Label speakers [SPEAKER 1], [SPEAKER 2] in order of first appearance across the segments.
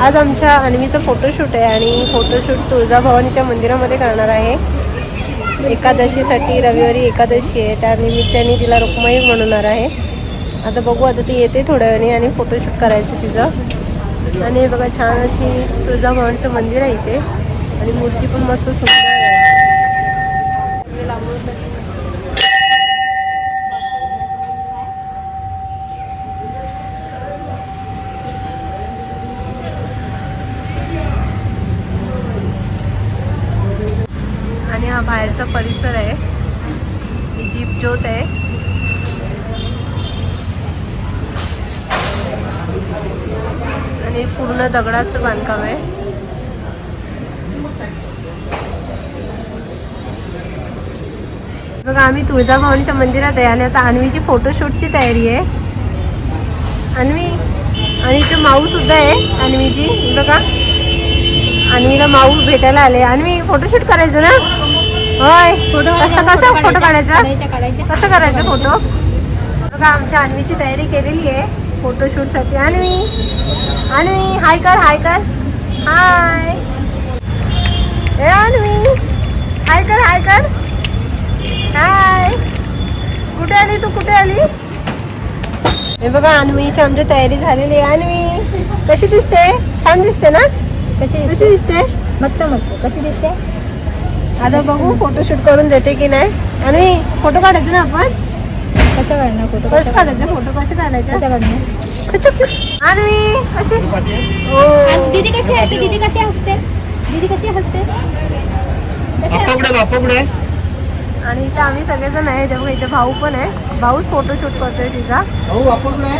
[SPEAKER 1] आज आमच्या अन्वीचं फोटोशूट आहे आणि फोटोशूट तुळजाभवानीच्या मंदिरामध्ये करणार आहे. एकादशीसाठी रविवारी एकादशी आहे. त्या निमित्ताने तिला रुक्माई म्हणणार आहे. आता बघू आता ती येते थोड्या वेळाने आणि फोटोशूट करायचं तिचं. आणि बघा छान अशी तुळजाभवानीचं मंदिर आहे इथे. आणि मूर्ती पण मस्त सुंदर आहे. हा बाहेरचा परिसर आहे. दीपज्योत आहे. आणि पूर्ण दगडाचं बांधकाम आहे. बघा आम्ही तुळजाभवानीच्या मंदिरात आहे आणि आता अन्वीची फोटोशूटची तयारी आहे. अन्वी आणि इथे माऊ सुद्धा आहे अन्वीची. बघा अन्वीला माऊ भेटायला आले. अन्वी फोटोशूट करायचं ना? होय
[SPEAKER 2] फोटो
[SPEAKER 1] कसं कसं फोटो काढायचा? कसं करायचं फोटो? बघा आमच्या अन्वीची तयारी केलेली आहे फोटोशूटसाठी. अन्वी अन्वी हाय कर हाय कर. हाय. ए अन्वी हाय कर हाय कर. हाय. कुठे आली तू? कुठे आली? हे बघा अन्वीची आमची तयारी झालेली आहे. अन्वी कशी दिसते? छान दिसते ना?
[SPEAKER 2] कशी
[SPEAKER 1] कशी दिसते?
[SPEAKER 2] मस्त मस्त. कशी दिसते?
[SPEAKER 1] आता बघू फोटोशूट करून देते की नाही. आणि फोटो काढायचे ना आपण?
[SPEAKER 2] कसं काढणार फोटो
[SPEAKER 1] कसं काढायचं फोटो कसे काढायचे?
[SPEAKER 2] कसं काढणार.
[SPEAKER 1] आणि कसे हो
[SPEAKER 2] दीदी कशी असते दीदी कशी हसते? दीदी कशी हसते? कशी
[SPEAKER 1] आणि इथे आम्ही सगळेजण आहे. तेव्हा इथे भाऊ पण आहे. भाऊच फोटोशूट करतोय तिचा.
[SPEAKER 3] भाऊ बाप्पाकडे आहे?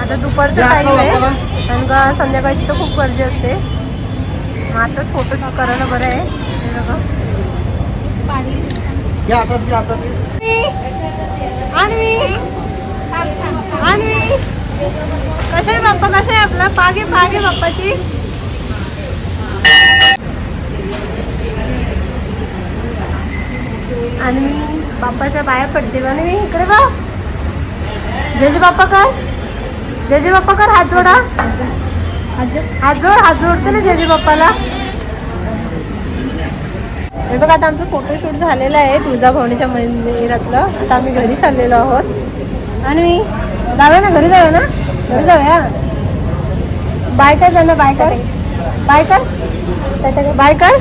[SPEAKER 1] आता दुपारचा
[SPEAKER 3] जा,
[SPEAKER 1] टाइम आहे. कारण का संध्याकाळची तर खूप गर्दी असते. मग आताच फोटोशूट करायला बरं आहे. हे
[SPEAKER 3] घ्या हातात घ्या.
[SPEAKER 1] अन्वी अन्वी कशा आहे बाप्पा कशा आहे आपला? पागे पागे बाप्पाची. अन्वी बाप्पाच्या पाया पडते अन्वी इकडे बा जेजे बाप्पा कर. जेजे बाप्पा कर हात जोडा.
[SPEAKER 2] आज
[SPEAKER 1] हात जोड हात जोडते ना जेजे बाप्पाला. हे बघा आता आमचं फोटोशूट झालेलं आहे तुळजाभवानीच्या मंदिरातलं. आता आम्ही घरी चाललेलो आहोत. आणि जाऊया ना घरी जाऊया ना? घरी जाऊया. बाय कर त्यांना बाय कर. बाय कर. बाय कर.